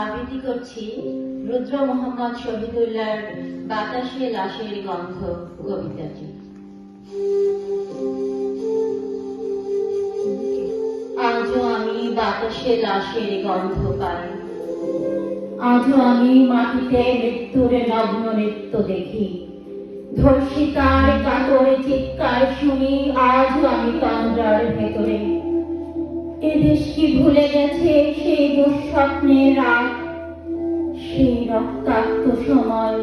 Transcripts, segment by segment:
আবৃত্তি করছি রুদ্র মোহাম্মদ শহীদুল্লাহর বাতাসে লাশের গন্ধ কবিতাটি। আজও আমি বাতাসে লাশের গন্ধ পাই। আজও আমি মাটিতে মৃত্যুর নগ্ন নৃত্য দেখি। ধর্ষিতার কাতরে চিৎকার শুনি, আজও আমি তন্দ্রার ভেতরে এদেশ কি ভুলে গেছে সেই দুঃস্বপ্নের রাত, সেই রক্তাক্ত সময়।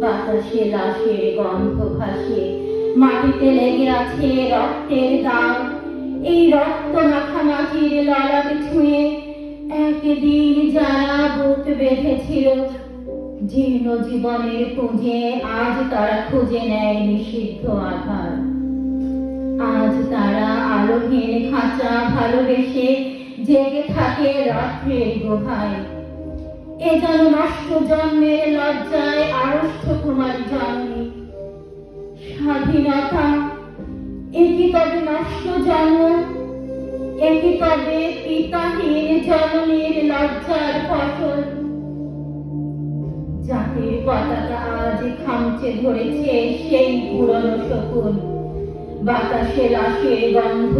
বাতাসে লাশের গন্ধ ভাসে, মাটিতে লেগে আছে রক্তের দাগ। এই রক্ত মাখা মাটির ছুঁয়ে একদিন যারা বুক বেঁধেছিল, জীর্ণ জীবনের পুঁজে আজ তারা খুঁজে নেয় নিষিদ্ধ আধার। আজ তারা আলোহীন খাঁচা, ভালোবেসে জেগে থাকে রাত্রের গুহায়। এ যেন নষ্ট জন্মের লজ্জায় আড়ষ্ট কুমারী জন্মে স্বাধীনতা একই তবে নষ্ট জন্ম একই তবে পিতাহীন জননীর লজ্জার ফসল জাতির পতাকা আজ খামচে ধরেছে সেই পুরনো শকুন। বাতাসে লাশের গন্ধ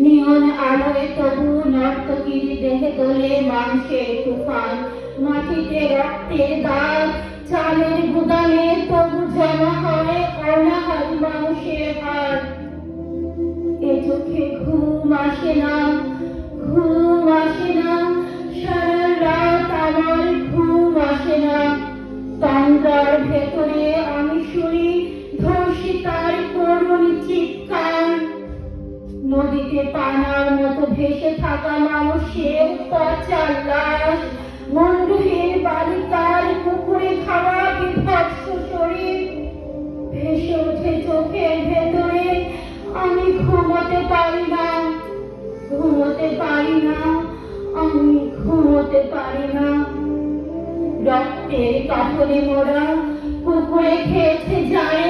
নিয়ন আলোয় তবু নর্তকীর দেহে তোলে মাংসের তুফান। মাটিতে রক্তের দাগ, চালের গুদামে তবু জমা হয় অনাহারি মানুষের হাত। এ চোখে ঘুম আসে না ভেসে থাকা মানুষের পচা লাশ মন্ডহীন বালিকার পুকুরে খাওয়া বিভৎস শরীর। ভেসে ওঠে চোখের ভেতরে, আমি ঘুমোতে পারি না। ঘুমোতে পারি না, আমি ঘুমোতে পারি না। রক্তের কাপড়ে মোড়া পুকুরে খেয়েছে জারে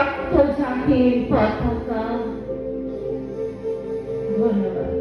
জাতির পতাকা ধন্যবাদ